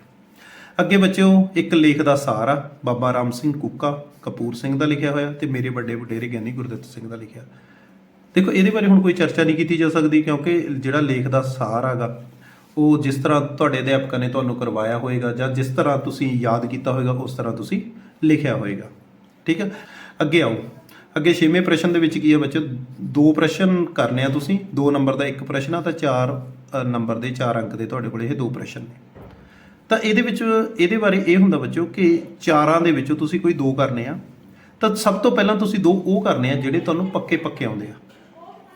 ਅੱਗੇ ਬੱਚਿਓ, ਇੱਕ ਲੇਖ ਦਾ ਸਾਰ ਆ, ਬਾਬਾ ਰਾਮ ਸਿੰਘ ਕੁੱਕਾ, ਕਪੂਰ ਸਿੰਘ ਦਾ ਲਿਖਿਆ ਹੋਇਆ ਤੇ ਮੇਰੇ ਵੱਡੇ ਵਡੇਰੇ ਗਿਆਨੀ ਗੁਰਦਿੱਤ ਸਿੰਘ ਦਾ ਲਿਖਿਆ। ਦੇਖੋ, ਇਹਦੇ ਬਾਰੇ ਹੁਣ ਕੋਈ ਚਰਚਾ ਨਹੀਂ ਕੀਤੀ ਜਾ ਸਕਦੀ ਕਿਉਂਕਿ ਜਿਹੜਾ ਲੇਖ ਦਾ ਸਾਰ ਹੈਗਾ ਉਹ ਜਿਸ ਤਰ੍ਹਾਂ ਤੁਹਾਡੇ ਅਧਿਆਪਕਾਂ ਨੇ ਤੁਹਾਨੂੰ ਕਰਵਾਇਆ ਹੋਵੇਗਾ ਜਾਂ ਜਿਸ ਤਰ੍ਹਾਂ ਤੁਸੀਂ ਯਾਦ ਕੀਤਾ ਹੋਵੇਗਾ ਉਸ ਤਰ੍ਹਾਂ ਤੁਸੀਂ ਲਿਖਿਆ ਹੋਵੇਗਾ ਠੀਕ ਹੈ? ਅੱਗੇ ਆਓ। ਅੱਗੇ ਛੇਵੇਂ ਪ੍ਰਸ਼ਨ ਦੇ ਵਿੱਚ ਕੀ ਹੈ ਬੱਚੋ ਦੋ ਪ੍ਰਸ਼ਨ ਕਰਨੇ ਆ ਤੁਸੀਂ, ਦੋ ਨੰਬਰ ਦਾ ਇੱਕ ਪ੍ਰਸ਼ਨ ਆ, ਤਾਂ ਚਾਰ ਨੰਬਰ ਦੇ ਚਾਰ ਅੰਕ ਦੇ ਤੁਹਾਡੇ ਕੋਲ ਇਹ ਦੋ ਪ੍ਰਸ਼ਨ ਨੇ। ਤਾਂ ਇਹਦੇ ਵਿੱਚ, ਇਹਦੇ ਬਾਰੇ ਇਹ ਹੁੰਦਾ ਬੱਚੋ ਕਿ ਚਾਰਾਂ ਦੇ ਵਿੱਚੋਂ ਤੁਸੀਂ ਕੋਈ ਦੋ ਕਰਨੇ ਆ, ਤਾਂ ਸਭ ਤੋਂ ਪਹਿਲਾਂ ਤੁਸੀਂ ਦੋ ਉਹ ਕਰਨੇ ਆ ਜਿਹੜੇ ਤੁਹਾਨੂੰ ਪੱਕੇ ਪੱਕੇ ਆਉਂਦੇ ਆ।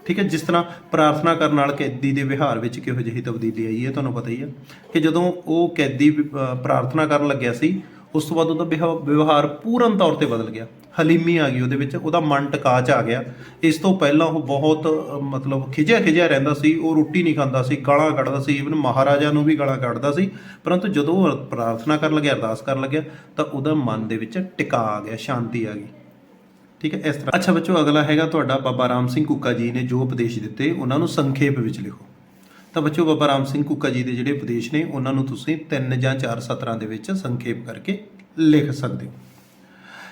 ਠੀਕ ਹੈ, ਜਿਸ ਤਰ੍ਹਾਂ ਪ੍ਰਾਰਥਨਾ ਕਰਨ ਨਾਲ ਕੈਦੀ ਦੇ ਵਿਹਾਰ ਵਿੱਚ ਕਿਹੋ ਜਿਹੀ ਤਬਦੀਲੀ ਆਈ ਹੈ ਤੁਹਾਨੂੰ ਪਤਾ ਹੀ ਹੈ ਕਿ ਜਦੋਂ ਉਹ ਕੈਦੀ ਪ੍ਰਾਰਥਨਾ ਕਰਨ ਲੱਗਿਆ ਸੀ ਉਸ ਤੋਂ ਬਾਅਦ ਉਹਦਾ ਵਿਹਾ- ਵਿਵਹਾਰ ਪੂਰਨ ਤੌਰ ਤੇ ਬਦਲ ਗਿਆ। ਹਲੀਮੀ ਆ ਗਈ ਉਹਦੇ ਵਿੱਚ, ਉਹਦਾ ਮਨ ਟਿਕਾ ਚ ਆ ਗਿਆ। ਇਸ ਤੋਂ ਪਹਿਲਾਂ ਉਹ ਬਹੁਤ ਮਤਲਬ ਖਿਜਿਆ ਖਿਜਿਆ ਰਹਿੰਦਾ ਸੀ, ਉਹ ਰੋਟੀ ਨਹੀਂ ਖਾਂਦਾ ਸੀ, ਗਾਲਾਂ ਕੱਢਦਾ ਸੀ ਇਵਨ ਮਹਾਰਾਜਾ ਨੂੰ ਵੀ ਗਾਲਾਂ ਕੱਢਦਾ ਸੀ। ਪਰੰਤੂ ਜਦੋਂ ਉਹ ਪ੍ਰਾਰਥਨਾ ਕਰਨ ਲੱਗਿਆ, ਅਰਦਾਸ ਕਰਨ ਲੱਗਿਆ, ਤਾਂ ਉਹਦਾ ਮਨ ਦੇ ਵਿੱਚ ਟਿਕਾ ਆ ਗਿਆ, ਸ਼ਾਂਤੀ ਆ ਗਈ। ਠੀਕ ਹੈ, ਇਸ ਤਰ੍ਹਾਂ। ਅੱਛਾ ਬੱਚੋ, ਅਗਲਾ ਹੈਗਾ ਤੁਹਾਡਾ ਬਾਬਾ ਰਾਮ ਸਿੰਘ ਕੁੱਕਾ ਜੀ ਨੇ ਜੋ ਉਪਦੇਸ਼ ਦਿੱਤੇ, ਉਹਨਾਂ ਨੂੰ ਸੰਖੇਪ ਵਿੱਚ ਲਿਖੋ। ਤਾਂ ਬੱਚੋ ਬਾਬਾ ਰਾਮ ਸਿੰਘ ਕੁੱਕਾ ਜੀ ਦੇ ਜਿਹੜੇ ਉਪਦੇਸ਼ ਨੇ, ਉਹਨਾਂ ਨੂੰ ਤੁਸੀਂ ਤਿੰਨ ਜਾਂ ਚਾਰ ਸਤਰਾਂ ਦੇ ਵਿੱਚ ਸੰਖੇਪ ਕਰਕੇ ਲਿਖ ਸਕਦੇ ਹੋ।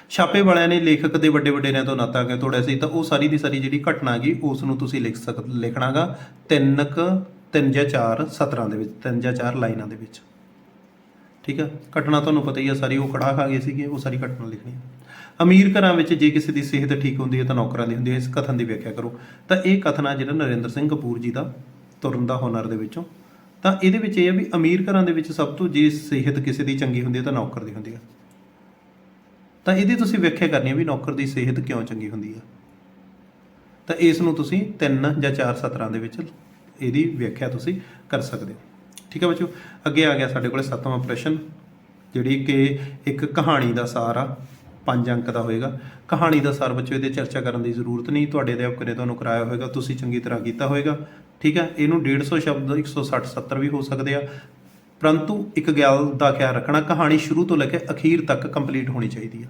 ਛਾਪੇ ਵਾਲਿਆਂ ਨੇ ਲੇਖਕ ਦੇ ਵੱਡੇ ਵੱਡੇ ਵਡੇਰਿਆਂ ਤੋਂ ਨਾਤਾ ਕਿ ਤੋੜਿਆ ਸੀ, ਤਾਂ ਉਹ ਸਾਰੀ ਦੀ ਸਾਰੀ ਜਿਹੜੀ ਘਟਨਾ ਗਈ ਉਸ ਨੂੰ ਤੁਸੀਂ ਲਿਖ ਸਕ, ਲਿਖਣਾਗਾ ਤਿੰਨ ਕ, ਤਿੰਨ ਜਾਂ ਚਾਰ ਸਤਰਾਂ ਦੇ ਵਿੱਚ, ਤਿੰਨ ਜਾਂ ਚਾਰ ਲਾਈਨਾਂ ਦੇ ਵਿੱਚ। ਠੀਕ ਹੈ ਘਟਨਾ ਤੁਹਾਨੂੰ ਪਤਾ ਹੀ ਆ, ਸਾਰੀ ਉਹ ਕੜਾ ਖਾ ਗਏ ਸੀਗੇ, ਉਹ ਸਾਰੀ ਘਟਨਾ ਲਿਖਣੀ ਅਮੀਰ ਘਰਾਂ ਵਿੱਚ ਜੇ ਕਿਸੇ ਦੀ ਸਿਹਤ ਠੀਕ ਹੁੰਦੀ ਹੈ ਤਾਂ ਨੌਕਰਾਂ ਦੀ ਹੁੰਦੀ ਹੈ, ਇਸ ਕਥਨ ਦੀ ਵਿਆਖਿਆ ਕਰੋ। ਤਾਂ ਇਹ ਕਥਨਾ ਜਿਹੜਾ ਨਰਿੰਦਰ ਸਿੰਘ ਕਪੂਰ ਜੀ ਦਾ ਤੁਰਨ ਦਾ ਹੁਨਰ ਦੇ ਵਿੱਚੋਂ। ਤਾਂ ਇਹਦੇ ਵਿੱਚ ਇਹ ਆ ਵੀ ਅਮੀਰ ਘਰਾਂ ਦੇ ਵਿੱਚ ਸਭ ਤੋਂ ਜੇ ਸਿਹਤ ਕਿਸੇ ਦੀ ਚੰਗੀ ਹੁੰਦੀ ਹੈ ਤਾਂ ਨੌਕਰ ਦੀ ਹੁੰਦੀ ਹੈ। ਤਾਂ ਇਹਦੀ ਤੁਸੀਂ ਵਿਆਖਿਆ ਕਰਨੀ ਹੈ ਵੀ ਨੌਕਰ ਦੀ ਸਿਹਤ ਕਿਉਂ ਚੰਗੀ ਹੁੰਦੀ ਹੈ। ਤਾਂ ਇਸ ਨੂੰ ਤੁਸੀਂ ਤਿੰਨ ਜਾਂ ਚਾਰ ਸਤਰਾਂ ਦੇ ਵਿੱਚ ਇਹਦੀ ਵਿਆਖਿਆ ਤੁਸੀਂ ਕਰ ਸਕਦੇ ਹੋ। ਠੀਕ ਹੈ ਬੱਚੋ ਅੱਗੇ ਆ ਗਿਆ ਸਾਡੇ ਕੋਲੇ ਸੱਤਵਾਂ ਪ੍ਰਸ਼ਨ, ਜਿਹੜੀ ਕਿ ਇੱਕ ਕਹਾਣੀ ਦਾ ਸਾਰ ਆ। ਪੰਜ ਅੰਕ ਦਾ ਹੋਏਗਾ। ਕਹਾਣੀ ਦਾ ਸਾਰ ਬੱਚੋ ਇਹਦੇ ਚਰਚਾ ਕਰਨ ਦੀ ਜ਼ਰੂਰਤ ਨਹੀਂ। ਤੁਹਾਡੇ ਅਧਿਆਪਕ ਨੇ ਤੁਹਾਨੂੰ ਕਰਾਇਆ ਹੋਵੇਗਾ ਤੁਸੀਂ ਚੰਗੀ ਤਰ੍ਹਾਂ ਕੀਤਾ ਹੋਵੇਗਾ ਠੀਕ ਹੈ? ਇਹਨੂੰ 150 ਸ਼ਬਦ 160 70 ਵੀ ਹੋ ਸਕਦੇ ਆ। ਪਰੰਤੂ ਇੱਕ ਗੱਲ ਦਾ ਖਿਆਲ ਰੱਖਣਾ, ਕਹਾਣੀ ਸ਼ੁਰੂ ਤੋਂ ਲੈ ਕੇ ਅਖੀਰ ਤੱਕ ਕੰਪਲੀਟ ਹੋਣੀ ਚਾਹੀਦੀ ਆ।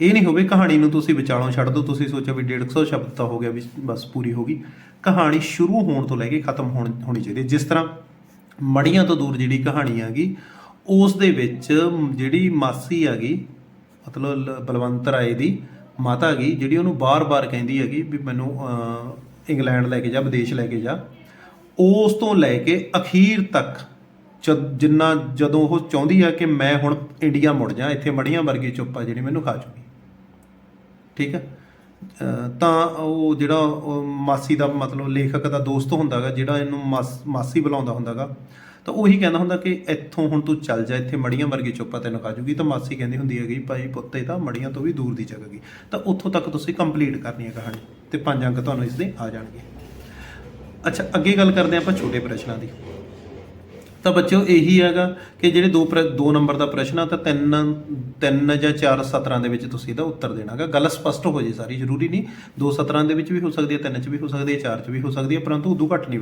ਇਹ ਨਹੀਂ ਹੋਵੇ ਕਹਾਣੀ ਨੂੰ ਤੁਸੀਂ ਵਿਚਾਲੋਂ ਛੱਡ ਦਿਓ ਤੁਸੀਂ ਸੋਚੋ ਵੀ 150 ਸ਼ਬਦ ਤਾਂ ਹੋ ਗਿਆ, ਵੀ ਬਸ ਪੂਰੀ ਹੋ ਗਈ। ਕਹਾਣੀ ਸ਼ੁਰੂ ਹੋਣ ਤੋਂ ਲੈ ਕੇ ਖਤਮ ਹੋਣ, ਹੋਣੀ ਚਾਹੀਦੀ ਜਿਸ ਤਰ੍ਹਾਂ ਮੜੀਆਂ ਤੋਂ ਦੂਰ ਜਿਹੜੀ ਕਹਾਣੀ ਹੈਗੀ ਉਸ ਦੇ ਵਿੱਚ ਜਿਹੜੀ ਮਾਸੀ ਹੈਗੀ ਮਤਲਬ ਲ- ਬਲਵੰਤ ਰਾਏ ਦੀ ਮਾਤਾ ਹੈਗੀ ਜਿਹੜੀ ਉਹਨੂੰ ਬਾਰ-ਬਾਰ ਕਹਿੰਦੀ ਹੈਗੀ ਵੀ ਮੈਨੂੰ ਅਹ, ਇੰਗਲੈਂਡ ਲੈ ਕੇ ਜਾ ਵਿਦੇਸ਼ ਲੈ ਕੇ ਜਾ। ਉਸ ਤੋਂ ਲੈ ਕੇ ਅਖੀਰ ਤੱਕ ਜਦ- ਜਿੰਨਾ ਜਦੋਂ ਉਹ ਚਾਹੁੰਦੀ ਆ ਕਿ ਮੈਂ ਹੁਣ ਇੰਡੀਆ ਮੁੜ ਜਾ ਇੱਥੇ ਮੜੀਆਂ ਵਰਗੀ ਚੁੱਪ ਆ ਜਿਹੜੀ ਮੈਨੂੰ ਖਾ ਚੁੱਕੀ। ਠੀਕ ਹੈ ਅਹ ਤਾਂ ਉਹ ਜਿਹੜਾ ਉਹ ਮਾਸੀ ਦਾ ਮਤਲਬ ਲੇਖਕ ਦਾ ਦੋਸਤ ਹੁੰਦਾਗਾ ਜਿਹੜਾ ਇਹਨੂੰ ਮਾਸ- ਮਾਸੀ ਬੁਲਾਉਂਦਾ ਹੁੰਦਾਗਾ ਤਾਂ ਉਹੀ ਕਹਿੰਦਾ ਹੁੰਦਾ ਕਿ ਇੱਥੋਂ ਹੁਣ ਤੂੰ ਚੱਲ ਜਾ, ਇੱਥੇ ਮੜੀਆਂ ਵਰਗੀ ਚੁੱਪਾ ਤੈਨੂੰ ਖਾ ਜੂਗੀ। ਤਾਂ ਮਾਸੀ ਕਹਿੰਦੀ ਹੁੰਦੀ ਹੈਗੀ, ਭਾਈ ਪੁੱਤ, ਇਹ ਤਾਂ ਮੜੀਆਂ ਤੋਂ ਵੀ ਦੂਰ ਦੀ ਜਗ੍ਹਾ ਗਈ ਤਾਂ ਉੱਥੋਂ ਤੱਕ ਤੁਸੀਂ ਕੰਪਲੀਟ ਕਰਨੀ ਹੈ ਕਹਾਣੀ ਤੇ ਪੰਜ ਅੰਕ ਤੁਹਾਨੂੰ ਇਸ ਦੇ ਆ ਜਾਣਗੇ। ਅੱਛਾ, ਅੱਗੇ ਗੱਲ ਕਰਦੇ ਹਾਂ ਆਪਾਂ ਛੋਟੇ ਪ੍ਰਸ਼ਨਾਂ ਦੀ। ਤਾਂ ਬੱਚਿਓ, ਇਹੀ ਹੈਗਾ ਕਿ ਜਿਹੜੇ ਦੋ ਪ੍ਰ- ਦੋ ਨੰਬਰ ਦਾ ਪ੍ਰਸ਼ਨ ਆ, ਤਾਂ ਤਿੰਨ ਤਿੰਨ ਜਾਂ ਚਾਰ ਸਤਰਾਂ ਦੇ ਵਿੱਚ ਤੁਸੀਂ ਇਹਦਾ ਉੱਤਰ ਦੇਣਾਗਾ ਗੱਲ ਸਪਸ਼ਟ ਹੋ ਜੇ ਸਾਰੀ, ਜ਼ਰੂਰੀ ਨਹੀਂ। ਦੋ ਸਤਰਾਂ ਦੇ ਵਿੱਚ ਵੀ ਹੋ ਸਕਦੀ ਹੈ, ਤਿੰਨ 'ਚ ਵੀ ਹੋ ਸਕਦੀ ਹੈ, ਚਾਰ 'ਚ ਵੀ ਹੋ ਸਕਦੀ ਹੈ, ਪਰੰਤੂ ਉਦੋਂ ਘੱਟ ਨਹੀਂ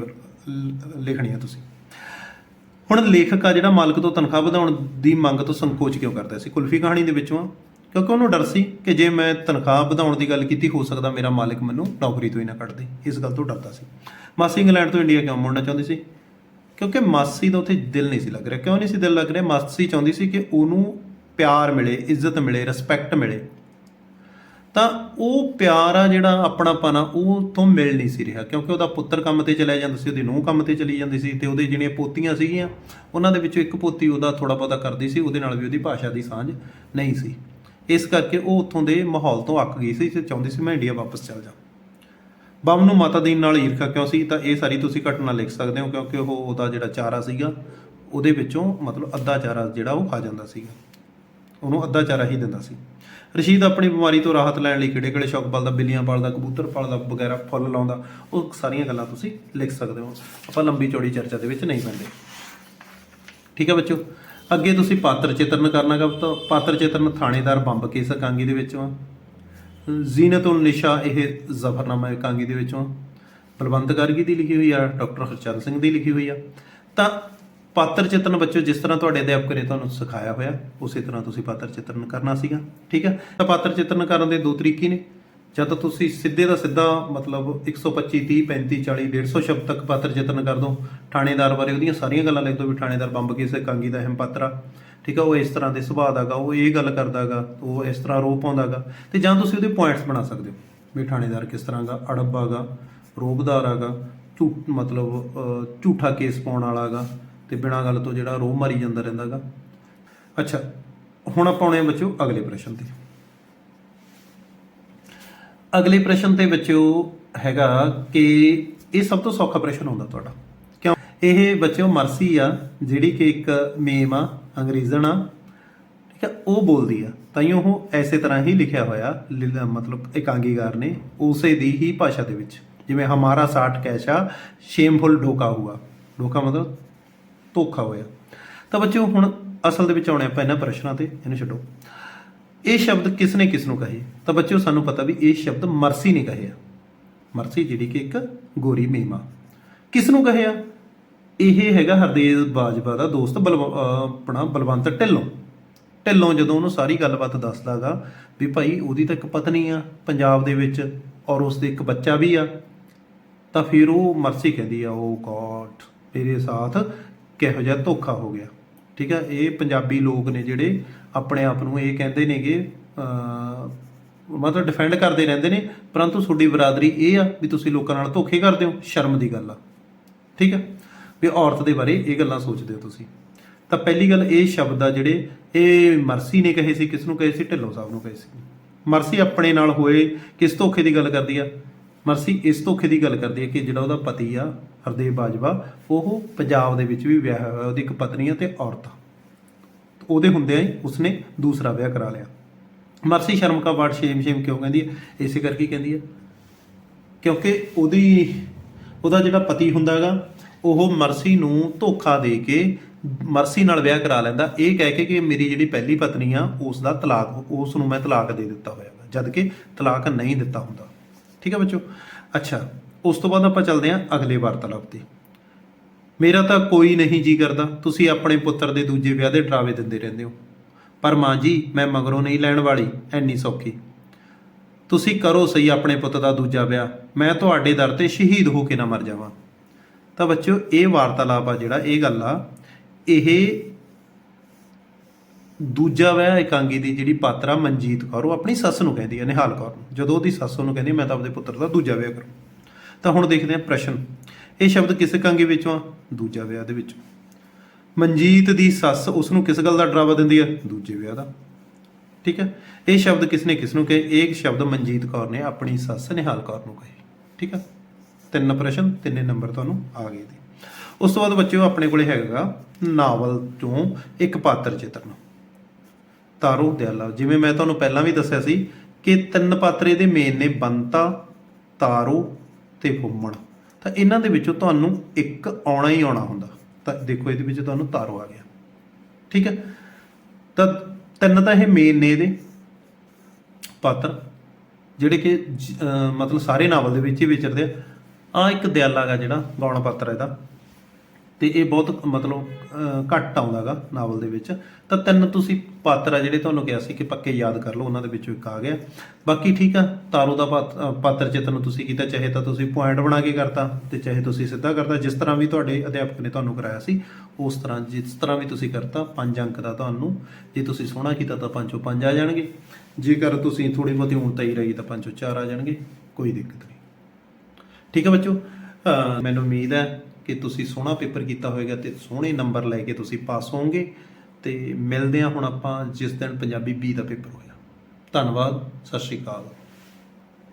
ਲਿਖਣੀ ਹੈ ਤੁਸੀਂ। ਹੁਣ ਲੇਖਕ ਆ ਜਿਹੜਾ ਮਾਲਕ ਤੋਂ ਤਨਖਾਹ ਵਧਾਉਣ ਦੀ ਮੰਗ ਤੋਂ ਸੰਕੋਚ ਕਿਉਂ ਕਰਦਾ ਸੀ? ਕੁਲਫੀ ਕਹਾਣੀ ਦੇ ਵਿੱਚੋਂ ਆ, ਕਿਉਂਕਿ ਉਹਨੂੰ ਡਰ ਸੀ ਕਿ ਜੇ ਮੈਂ ਤਨਖਾਹ ਵਧਾਉਣ ਦੀ ਗੱਲ ਕੀਤੀ ਹੋ ਸਕਦਾ ਮੇਰਾ ਮਾਲਕ ਮੈਨੂੰ ਨੌਕਰੀ ਤੋਂ ਹੀ ਨਾ ਕੱਢ ਦੇ। ਇਸ ਗੱਲ ਤੋਂ ਡਰਦਾ ਸੀ। ਮਾਸੀ ਇੰਗਲੈਂਡ ਤੋਂ ਇੰਡੀਆ ਕਿਉਂ ਮੁੜਨਾ ਚਾਹੁੰਦੀ ਸੀ? ਕਿਉਂਕਿ ਮਾਸੀ ਦਾ ਉੱਥੇ ਦਿਲ ਨਹੀਂ ਸੀ ਲੱਗ ਰਿਹਾ। ਕਿਉਂ ਨਹੀਂ ਸੀ ਦਿਲ ਲੱਗ ਰਿਹਾ? ਮਾਸੀ ਚਾਹੁੰਦੀ ਸੀ ਕਿ ਉਹਨੂੰ ਪਿਆਰ ਮਿਲੇ ਇੱਜ਼ਤ ਮਿਲੇ ਰਿਸਪੈਕਟ ਮਿਲੇ। ਤਾਂ ਉਹ ਪਿਆਰ ਆ ਜਿਹੜਾ ਆਪਣਾਪਨ ਆ, ਉਹ ਤੋਂ ਮਿਲ ਨਹੀਂ ਸੀ ਰਿਹਾ, ਕਿਉਂਕਿ ਉਹਦਾ ਪੁੱਤਰ ਕੰਮ ਤੇ ਚਲਿਆ ਜਾਂਦਾ ਸੀ, ਉਹਦੀ ਨੂੰਹ ਕੰਮ ਤੇ ਚਲੀ ਜਾਂਦੀ ਸੀ ਤੇ ਉਹਦੇ ਜਿਹੜੀਆਂ ਪੋਤੀਆਂ ਸੀਗੀਆਂ, ਉਹਨਾਂ ਦੇ ਵਿੱਚੋਂ ਇੱਕ ਪੋਤੀ ਉਹਦਾ ਥੋੜਾ ਬਹੁਤਾ ਕਰਦੀ ਸੀ, ਉਹਦੇ ਨਾਲ ਵੀ ਉਹਦੀ ਭਾਸ਼ਾ ਦੀ ਸਾਂਝ ਨਹੀਂ ਸੀ। ਇਸ ਕਰਕੇ ਉਹ ਉੱਥੋਂ ਦੇ ਮਾਹੌਲ ਤੋਂ ਅੱਕ ਗਈ ਸੀ ਤੇ ਚਾਹੁੰਦੀ ਸੀ ਮੈਂ ਇੰਡੀਆ ਵਾਪਸ ਚਲ ਜਾ ਬੰਮ ਨੂੰ ਮਾਤਾ ਦੀਨ ਨਾਲ ਈਰਖਾ ਕਿਉਂ ਸੀ? ਤਾਂ ਇਹ ਸਾਰੀ ਤੁਸੀਂ ਘਟਨਾ ਲਿਖ ਸਕਦੇ ਹੋ, ਕਿਉਂਕਿ ਉਹ ਉਹਦਾ ਜਿਹੜਾ ਚਾਰਾ ਸੀਗਾ, ਉਹਦੇ ਵਿੱਚੋਂ ਮਤਲਬ ਅੱਧਾ ਚਾਰਾ ਜਿਹੜਾ ਉਹ ਖਾ ਜਾਂਦਾ ਸੀਗਾ। ਉਹਨੂੰ ਅੱਧਾ ਚਾਰਾ ਹੀ ਦਿੰਦਾ ਸੀ। ਰਸ਼ੀਦ ਆਪਣੀ ਬਿਮਾਰੀ ਤੋਂ ਰਾਹਤ ਲੈਣ ਲਈ ਕਿਹੜੇ ਕਿਹੜੇ ਸ਼ੌਕ ਪਾਲਦਾ ਬਿੱਲੀਆਂ ਪਾਲਦਾ, ਕਬੂਤਰ ਪਾਲਦਾ, ਵਗੈਰਾ ਫੁੱਲ ਲਾਉਂਦਾ, ਉਹ ਸਾਰੀਆਂ ਗੱਲਾਂ ਤੁਸੀਂ ਲਿਖ ਸਕਦੇ ਹੋ। ਆਪਾਂ ਲੰਬੀ ਚੌੜੀ ਚਰਚਾ ਦੇ ਵਿੱਚ ਨਹੀਂ ਪੈਂਦੇ। ਠੀਕ ਹੈ ਬੱਚੋ ਅੱਗੇ ਤੁਸੀਂ ਪਾਤਰ ਚਿਤਰਨ ਕਰਨਾਗਾ ਤਾਂ ਪਾਤਰ ਚਿਤਰਨ ਥਾਣੇਦਾਰ ਬੰਬ ਕੇਸ ਕਾਂਗੀ ਦੇ ਵਿੱਚੋਂ। ਆ ਜ਼ੀਨਤੁਲ ਨਿਸ਼ਾ ਇਹ ਜ਼ਫਰਨਾਮਾ ਇਕਾਂਗੀ ਦੇ ਵਿੱਚੋਂ। ਬਲਵੰਤ ਗਾਰਗੀ ਦੀ ਲਿਖੀ ਹੋਈ ਆ, ਡਾਕਟਰ ਹਰਚੰਦ ਸਿੰਘ ਦੀ ਲਿਖੀ ਹੋਈ ਆ। ਤਾਂ ਪਾਤਰ ਚਿੱਤਰਨ ਬੱਚੋ ਜਿਸ ਤਰ੍ਹਾਂ ਤੁਹਾਡੇ ਅਧਿਆਪਕ ਨੇ ਤੁਹਾਨੂੰ ਸਿਖਾਇਆ ਹੋਇਆ, ਉਸੇ ਤਰ੍ਹਾਂ ਤੁਸੀਂ ਪਾਤਰ ਚਿੱਤਰਨ ਕਰਨਾ ਸੀਗਾ, ਠੀਕ ਹੈ? ਤਾਂ ਪਾਤਰ ਚਿੱਤਰਨ ਕਰਨ ਦੇ ਦੋ ਤਰੀਕੇ ਨੇ। ਜਾਂ ਤਾਂ ਤੁਸੀਂ ਸਿੱਧੇ ਦਾ ਸਿੱਧਾ, ਮਤਲਬ 125 30 35 40 150 ਸ਼ਬਦ ਤੱਕ ਪਾਤਰ ਚਿੱਤਰਨ ਕਰ ਦੋ। ਥਾਣੇਦਾਰ ਬਾਰੇ ਉਹਦੀਆਂ ਸਾਰੀਆਂ ਗੱਲਾਂ ਲਿਖ ਦਿਓ ਵੀ ਥਾਣੇਦਾਰ ਬੰਬ ਕਿਸੇ ਕਾਂਗੀ ਦਾ ਅਹਿਮ ਪਾਤਰ ਆ, ਠੀਕ ਆ ਉਹ ਇਸ ਤਰ੍ਹਾਂ ਦੇ ਸੁਭਾਅ ਦਾਗਾ ਉਹ ਇਹ ਗੱਲ ਕਰਦਾਗਾ, ਉਹ ਇਸ ਤਰ੍ਹਾਂ ਰੋਪ ਪਾਉਂਦਾਗਾ। ਤੇ ਜਾਂ ਤੁਸੀਂ ਉਹਦੇ ਪੁਆਇੰਟਸ ਬਣਾ ਸਕਦੇ ਹੋ, ਵੀ ਥਾਣੇਦਾਰ ਕਿਸ ਤਰ੍ਹਾਂ ਦਾ ਅੜਬਾਗਾ ਰੋਬਦਾਰ ਆਗਾ ਝੂਠ ਮਤਲਬ ਝੂਠਾ ਕੇਸ ਪਾਉਣ ਵਾਲਾਗਾ ਤੇ ਬਿਨਾਂ ਗੱਲ ਤੋਂ ਜਿਹੜਾ ਰੋਹ ਮਾਰੀ ਜਾਂਦਾ ਰਹਿੰਦਾਗਾ। ਅੱਛਾ, ਹੁਣ ਆਪਾਂ ਆਉਣੇ ਬੱਚਿਓ ਅਗਲੇ ਪ੍ਰਸ਼ਨ ਤੇ। ਅਗਲੇ ਪ੍ਰਸ਼ਨ ਤੇ ਬੱਚਿਓ ਹੈਗਾ ਕਿ ਇਹ ਸਭ ਤੋਂ ਸੌਖਾ ਪ੍ਰਸ਼ਨ ਹੁੰਦਾ ਤੁਹਾਡਾ। ਕਿਉਂ? ਇਹ ਬੱਚਿਓ ਮਰਸੀ ਆ, ਜਿਹੜੀ ਕਿ ਇੱਕ ਮੇਮ ਆ, ਅੰਗਰੇਜ਼ਣ ਆ, ਠੀਕ ਆ, ਉਹ ਬੋਲਦੀ ਆ। ਤਾਂ ਹੀ ਉਹ ਐਸੇ ਤਰ੍ਹਾਂ ਹੀ ਲਿਖਿਆ ਹੋਇਆ ਮਤਲਬ ਇਕਾਂਗੀਕਾਰ ਨੇ, ਉਸੇ ਦੀ ਹੀ ਭਾਸ਼ਾ ਦੇ ਵਿੱਚ। ਜਿਵੇਂ ਹਮਾਰਾ ਸਾਠ ਕੈਸ਼ਾ, ਸ਼ੇਮਫੁਲ ਢੋਕਾ ਹੁਆ। ਢੋਕਾ ਮਤਲਬ ਧੋਖਾ ਹੋਇਆ। ਤਾਂ ਬੱਚਿਓ, ਹੁਣ ਅਸਲ ਦੇ ਵਿੱਚ ਆਉਣੇ ਆਪਾਂ ਇਹਨਾਂ ਪ੍ਰਸ਼ਨਾਂ ਤੇ, ਇਹਨੂੰ ਛੱਡੋ। ਇਹ ਸ਼ਬਦ ਕਿਸ ਨੇ ਕਿਸ ਨੂੰ ਕਹੇ? ਤਾਂ ਬੱਚਿਓ, ਸਾਨੂੰ ਪਤਾ ਵੀ ਇਹ ਸ਼ਬਦ ਮਰਸੀ ਨੇ ਕਹੇ ਆ। ਮਰਸੀ ਜਿਹੜੀ ਕਿ ਇੱਕ ਗੋਰੀ ਮੀਮਾ ਕਿਸ ਨੂੰ ਕਹੇ ਆ? ਇਹ ਹੈਗਾ ਹਰਦੇਵ ਬਾਜਵਾ ਦਾ ਦੋਸਤ, ਬਲਵ- ਆਪਣਾ ਬਲਵੰਤ ਢਿੱਲੋਂ। ਢਿੱਲੋਂ ਜਦੋਂ ਉਹਨੂੰ ਸਾਰੀ ਗੱਲਬਾਤ ਦੱਸਦਾਗਾ ਵੀ ਭਾਈ, ਉਹਦੀ ਤਾਂ ਇੱਕ ਪਤਨੀ ਆ ਪੰਜਾਬ ਦੇ ਵਿੱਚ ਔਰ ਉਸ ਦੇ ਇੱਕ ਬੱਚਾ ਵੀ ਆ, ਤਾਂ ਫਿਰ ਉਹ ਮਰਸੀ ਕਹਿੰਦੀ ਆ, ਉਹ ਗॉड ਮੇਰੇ ਸਾਥ ਕਿਹੋ ਜਿਹਾ ਧੋਖਾ ਹੋ ਗਿਆ। ਠੀਕ ਹੈ ਇਹ ਪੰਜਾਬੀ ਲੋਕ ਨੇ ਜਿਹੜੇ ਆਪਣੇ ਆਪ ਨੂੰ ਇਹ ਕਹਿੰਦੇ ਨੇਗੇ ਮਤਲਬ ਡਿਫੈਂਡ ਕਰਦੇ ਰਹਿੰਦੇ ਨੇ, ਪਰੰਤੂ ਤੁਹਾਡੀ ਬਰਾਦਰੀ ਇਹ ਆ ਵੀ ਤੁਸੀਂ ਲੋਕਾਂ ਨਾਲ ਧੋਖੇ ਕਰਦੇ ਹੋ, ਸ਼ਰਮ ਦੀ ਗੱਲ ਆ। ਠੀਕ ਹੈ ਵੀ ਔਰਤ ਦੇ ਬਾਰੇ ਇਹ ਗੱਲਾਂ ਸੋਚਦੇ ਹੋ ਤੁਸੀਂ। ਤਾਂ ਪਹਿਲੀ ਗੱਲ ਇਹ ਸ਼ਬਦ ਆ ਜਿਹੜੇ ਇਹ ਮਰਸੀ ਨੇ ਕਹੇ ਸੀ, ਕਿਸ ਨੂੰ ਕਹੇ ਸੀ? ਢਿੱਲੋਂ ਸਾਹਿਬ ਨੂੰ ਕਹੇ ਸੀ। ਮਰਸੀ ਆਪਣੇ ਨਾਲ ਹੋਏ ਕਿਸ ਧੋਖੇ ਦੀ ਗੱਲ ਕਰਦੀ ਆ? ਮਰਸੀ ਇਸ ਧੋਖੇ ਦੀ ਗੱਲ ਕਰਦੀ ਹੈ ਕਿ ਜਿਹੜਾ ਉਹਦਾ ਪਤੀ ਆ ਹਰਦੇਵ ਬਾਜਵਾ ਉਹ ਪੰਜਾਬ ਦੇ ਵਿੱਚ ਵੀ ਵਿਆਹ ਹੋਇਆ ਉਹਦੀ ਇੱਕ ਪਤਨੀ ਆ ਤੇ ਔਰਤ ਆ। ਉਹਦੇ ਹੁੰਦਿਆਂ ਹੀ ਉਸਨੇ ਦੂਸਰਾ ਵਿਆਹ ਕਰਾ ਲਿਆ। ਮਰਸੀ ਸ਼ਰਮ ਕਾ ਵਰਡ ਸ਼ੇਮ ਸ਼ੇਮ ਕਿਉਂ ਕਹਿੰਦੀ ਹੈ? ਇਸੇ ਕਰਕੇ ਕਹਿੰਦੀ ਹੈ। ਕਿਉਂਕਿ ਉਹਦੀ ਉਹਦਾ ਜਿਹੜਾ ਪਤੀ ਹੁੰਦਾਗਾ ਉਹ ਮਰਸੀ ਨੂੰ ਧੋਖਾ ਦੇ ਕੇ ਮਰਸੀ ਨਾਲ ਵਿਆਹ ਕਰਾ ਲੈਂਦਾ। ਇਹ ਕਹਿ ਕੇ ਕਿ ਮੇਰੀ ਜਿਹੜੀ ਪਹਿਲੀ ਪਤਨੀ ਆ ਉਸ ਦਾ ਤਲਾਕ ਉਸ ਨੂੰ ਮੈਂ ਤਲਾਕ ਦੇ ਦਿੱਤਾ ਹੋਇਆ ਵਾ, ਜਦ ਕਿ ਤਲਾਕ ਨਹੀਂ ਦਿੱਤਾ ਹੁੰਦਾ। ਠੀਕ ਹੈ ਬੱਚੋ? ਅੱਛਾ, ਉਸ ਤੋਂ ਬਾਅਦ ਆਪਾਂ ਚੱਲਦੇ ਹਾਂ ਅਗਲੇ ਵਾਰਤਾਲਾਪ ਤੇ। ਮੇਰਾ ਤਾਂ ਕੋਈ ਨਹੀਂ ਜੀ ਕਰਦਾ, ਤੁਸੀਂ ਆਪਣੇ ਪੁੱਤਰ ਦੇ ਦੂਜੇ ਵਿਆਹ ਦੇ ਡਰਾਵੇ ਦਿੰਦੇ ਰਹਿੰਦੇ ਹੋ। ਪਰ ਮਾਂ ਜੀ, ਮੈਂ ਮਗਰੋਂ ਨਹੀਂ ਲੈਣ ਵਾਲੀ, ਐਨੀ ਸੌਖੀ। ਤੁਸੀਂ ਕਰੋ ਸਹੀ ਆਪਣੇ ਪੁੱਤ ਦਾ ਦੂਜਾ ਵਿਆਹ, ਮੈਂ ਤੁਹਾਡੇ ਦਰ ਤੇ ਸ਼ਹੀਦ ਹੋ ਕੇ ਨਾ ਮਰ ਜਾਵਾਂ। ਤਾਂ ਬੱਚਿਓ, ਇਹ ਵਾਰਤਾਲਾਪ ਆ ਜਿਹੜਾ, ਇਹ ਗੱਲ ਆ, ਇਹ ਦੂਜਾ ਵਿਆਹ ਇਕਾਂਗੀ ਦੀ ਜਿਹੜੀ ਪਾਤਰਾ ਮਨਜੀਤ ਕੌਰ, ਉਹ ਆਪਣੀ ਸੱਸ ਨੂੰ ਕਹਿੰਦੀ ਹੈ ਨਿਹਾਲ ਕੌਰ ਨੂੰ। ਜਦੋਂ ਉਹਦੀ ਸੱਸ ਉਹਨੂੰ ਕਹਿੰਦੀ ਮੈਂ ਤਾਂ ਆਪਣੇ ਪੁੱਤਰ ਦਾ ਦੂਜਾ ਵਿਆਹ ਕਰੂੰ। ਤਾਂ ਹੁਣ ਦੇਖਦੇ ਹਾਂ ਪ੍ਰਸ਼ਨ। ਇਹ ਸ਼ਬਦ ਕਿਸ ਇਕਾਂਗੀ ਵਿੱਚੋਂ ਆ? ਦੂਜਾ ਵਿਆਹ ਦੇ ਵਿੱਚ। ਮਨਜੀਤ ਦੀ ਸੱਸ ਉਸ ਨੂੰ ਕਿਸ ਗੱਲ ਦਾ ਡਰਾਵਾ ਦਿੰਦੀ ਹੈ ਦੂਜੇ ਵਿਆਹ ਦਾ। ਠੀਕ ਹੈ? ਇਹ ਸ਼ਬਦ ਕਿਸਨੇ ਕਿਸ ਨੂੰ ਕਹੇ? ਇਹ ਸ਼ਬਦ ਮਨਜੀਤ ਕੌਰ ਨੇ ਆਪਣੀ ਸੱਸ ਨਿਹਾਲ ਕੌਰ ਨੂੰ ਕਹੇ। ਠੀਕ ਹੈ? ਤਿੰਨ ਪ੍ਰਸ਼ਨ, ਤਿੰਨੇ ਨੰਬਰ ਤੁਹਾਨੂੰ ਆ ਗਏ ਦੇ ਉਸ ਤੋਂ ਬਾਅਦ ਬੱਚਿਓ, ਆਪਣੇ ਕੋਲੇ ਹੈਗਾ ਨਾਵਲ ਤੋਂ ਇੱਕ ਪਾਤਰ ਚਿੱਤਰਨ ਤਾਰੋ ਦਿਆਲਾ ਜਿਵੇਂ ਮੈਂ ਤੁਹਾਨੂੰ ਪਹਿਲਾਂ ਵੀ ਦੱਸਿਆ ਸੀ ਕਿ ਤਿੰਨ ਪਾਤਰ ਇਹਦੇ ਮੇਨ ਨੇ ਬੰਤਾ, ਤਾਰੋ ਤੇ ਫੁੰਮਣ ਤਾਂ ਇਹਨਾਂ ਦੇ ਵਿੱਚੋਂ ਤੁਹਾਨੂੰ ਇੱਕ ਆਉਣਾ ਹੀ ਆਉਣਾ ਹੁੰਦਾ। ਤਾਂ ਦੇਖੋ ਇਹਦੇ ਵਿੱਚ ਤੁਹਾਨੂੰ ਤਾਰੋ ਆ ਗਿਆ। ਠੀਕ ਹੈ? ਤਾਂ ਤਿੰਨ ਤਾਂ ਇਹ ਮੇਨ ਨੇ ਇਹਦੇ ਪਾਤਰ, ਜਿਹੜੇ ਕਿ ਮਤਲਬ ਸਾਰੇ ਨਾਵਲ ਦੇ ਵਿੱਚ ਹੀ ਵਿਚਰਦੇ ਆ। ਆ ਇੱਕ ਦਿਆਲਾ ਗਾ ਜਿਹੜਾ ਗੌਣ ਪਾਤਰ ਇਹਦਾ। ਤੇ ਇਹ ਬਹੁਤ ਮਤਲਬ ਅਹ, ਘੱਟ ਆਉਂਦਾਗਾ ਨਾਵਲ ਦੇ ਵਿੱਚ। ਤਾਂ ਤਿੰਨ ਤੁਸੀਂ ਪਾਤਰ ਆ ਜਿਹੜੇ ਤੁਹਾਨੂੰ ਕਿਹਾ ਸੀ ਕਿ ਪੱਕੇ ਯਾਦ ਕਰ ਲਓ ਉਹਨਾਂ ਦੇ ਵਿੱਚੋਂ ਇੱਕ ਆ ਗਿਆ। ਬਾਕੀ ਠੀਕ ਆ ਤਾਰੋ ਦਾ ਪਾਤ- ਪਾਤਰ ਚਿੱਤਨ ਤੁਸੀਂ ਕੀਤਾ ਚਾਹੇ ਤਾਂ ਤੁਸੀਂ ਪੁਆਇੰਟ ਬਣਾ ਕੇ ਕਰਤਾ ਤੇ ਚਾਹੇ ਤੁਸੀਂ ਸਿੱਧਾ ਕਰਤਾ। ਜਿਸ ਤਰ੍ਹਾਂ ਵੀ ਤੁਹਾਡੇ ਅਧਿਆਪਕ ਨੇ ਤੁਹਾਨੂੰ ਕਰਾਇਆ ਸੀ ਉਸ ਤਰ੍ਹਾਂ ਜਿਸ ਤਰ੍ਹਾਂ ਵੀ ਤੁਸੀਂ ਕਰਤਾ ਪੰਜ ਅੰਕ ਦਾ ਤੁਹਾਨੂੰ। ਜੇ ਤੁਸੀਂ ਸੋਹਣਾ ਕੀਤਾ ਤਾਂ 5 5 ਆ ਜਾਣਗੇ। ਜੇਕਰ ਤੁਸੀਂ ਥੋੜੀ ਬਹੁਤੀ ਉਣਤਾਈ ਰਹੀ ਤਾਂ 5 4 ਆ ਜਾਣਗੇ। ਕੋਈ ਦਿੱਕਤ ਨਹੀਂ। ਠੀਕ ਹੈ ਬੱਚੋ? ਮੈਨੂੰ ਉਮੀਦ ਹੈ ਕਿ ਤੁਸੀਂ ਸੋਹਣਾ ਪੇਪਰ ਕੀਤਾ ਹੋਵੇਗਾ ਤੇ ਸੋਹਣੇ ਨੰਬਰ ਲੈ ਕੇ ਤੁਸੀਂ ਪਾਸ ਹੋਵੋਗੇ। ਤੇ ਮਿਲਦੇ ਹਾਂ ਹੁਣ ਆਪਾਂ ਜਿਸ ਦਿਨ ਪੰਜਾਬੀ ਬੀ ਦਾ ਪੇਪਰ ਹੋਇਆ। ਧੰਨਵਾਦ, ਸਤਿ ਸ਼੍ਰੀ ਅਕਾਲ।